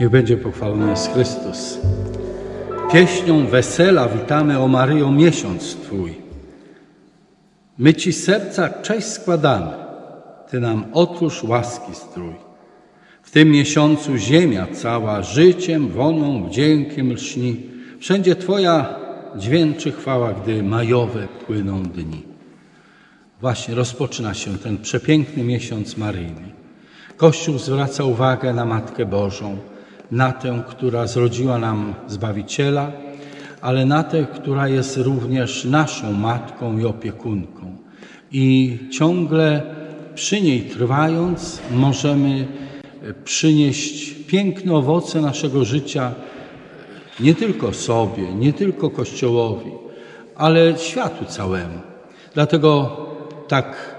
Niech będzie pochwalony jest Chrystus. Pieśnią wesela witamy o Maryjo miesiąc Twój. My Ci serca cześć składamy, Ty nam otwórz łaski strój. W tym miesiącu ziemia cała życiem, wonią, wdziękiem lśni. Wszędzie Twoja dźwięczy chwała, gdy majowe płyną dni. Właśnie rozpoczyna się ten przepiękny miesiąc maryjny. Kościół zwraca uwagę na Matkę Bożą, na tę, która zrodziła nam Zbawiciela, ale na tę, która jest również naszą matką i opiekunką. I ciągle przy niej trwając, możemy przynieść piękne owoce naszego życia nie tylko sobie, nie tylko Kościołowi, ale światu całemu. Dlatego tak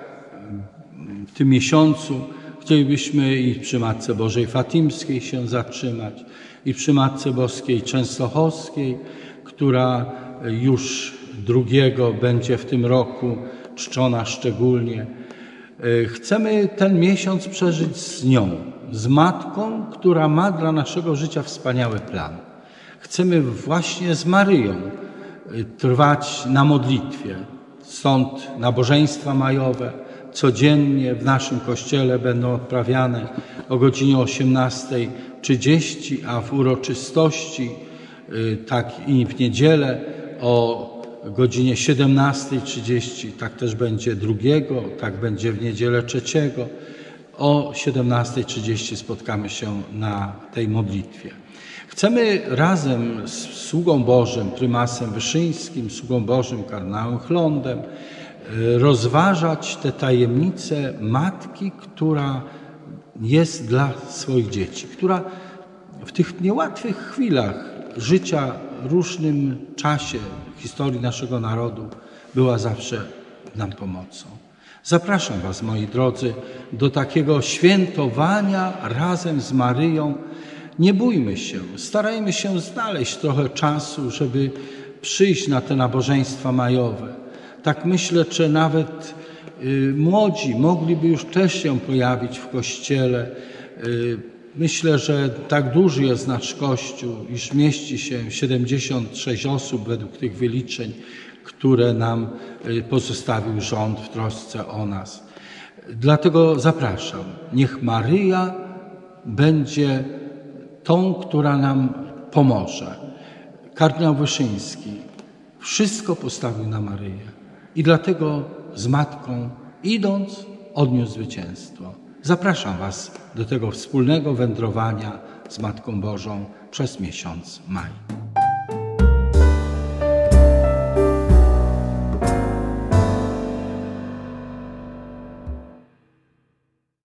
w tym miesiącu chcielibyśmy i przy Matce Bożej Fatimskiej się zatrzymać, i przy Matce Boskiej Częstochowskiej, która już drugiego będzie w tym roku czczona szczególnie. Chcemy ten miesiąc przeżyć z nią, z Matką, która ma dla naszego życia wspaniały plan. Chcemy właśnie z Maryją trwać na modlitwie. Stąd nabożeństwa majowe codziennie w naszym kościele będą odprawiane o godzinie 18.30, a w uroczystości, y, tak i w niedzielę o godzinie 17.30, tak też będzie drugiego, tak będzie w niedzielę trzeciego. O 17.30 spotkamy się na tej modlitwie. Chcemy razem z sługą Bożym, prymasem Wyszyńskim, sługą Bożym, kardynałem Chlądem, rozważać te tajemnice matki, która jest dla swoich dzieci, która w tych niełatwych chwilach życia, różnym czasie historii naszego narodu była zawsze nam pomocą. Zapraszam Was, moi drodzy, do takiego świętowania razem z Maryją. Nie bójmy się, starajmy się znaleźć trochę czasu, żeby przyjść na te nabożeństwa majowe. Tak myślę, że nawet y, młodzi mogliby już też się pojawić w kościele. Y, myślę, że tak duży jest nasz kościół, iż mieści się 76 osób według tych wyliczeń, które nam y, pozostawił rząd w trosce o nas. Dlatego zapraszam. Niech Maryja będzie tą, która nam pomoże. Kardynał Wyszyński wszystko postawił na Maryję i dlatego z Matką idąc odniósł zwycięstwo. Zapraszam Was do tego wspólnego wędrowania z Matką Bożą przez miesiąc maj.